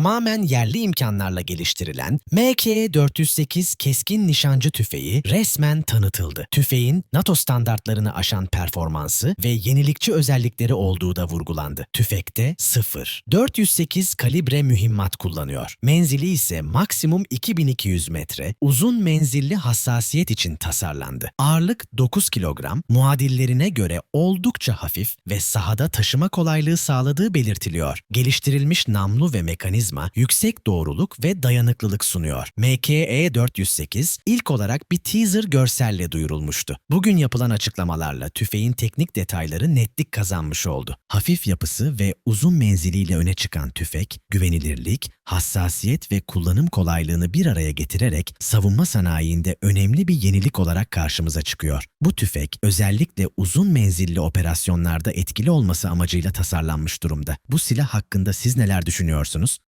tamamen yerli imkanlarla geliştirilen MK408 keskin nişancı tüfeği resmen tanıtıldı. Tüfeğin NATO standartlarını aşan performansı ve yenilikçi özellikleri olduğu da vurgulandı. Tüfekte 0. 408 kalibre mühimmat kullanıyor. Menzili ise maksimum 2200 metre, uzun menzilli hassasiyet için tasarlandı. Ağırlık 9 kilogram, muadillerine göre oldukça hafif ve sahada taşıma kolaylığı sağladığı belirtiliyor. Geliştirilmiş namlu ve mekanizma yüksek doğruluk ve dayanıklılık sunuyor. MKE-408 ilk olarak bir teaser görselle duyurulmuştu. Bugün yapılan açıklamalarla tüfeğin teknik detayları netlik kazanmış oldu. Hafif yapısı ve uzun menziliyle öne çıkan tüfek, güvenilirlik, hassasiyet ve kullanım kolaylığını bir araya getirerek savunma sanayinde önemli bir yenilik olarak karşımıza çıkıyor. Bu tüfek özellikle uzun menzilli operasyonlarda etkili olması amacıyla tasarlanmış durumda. Bu silah hakkında siz neler düşünüyorsunuz?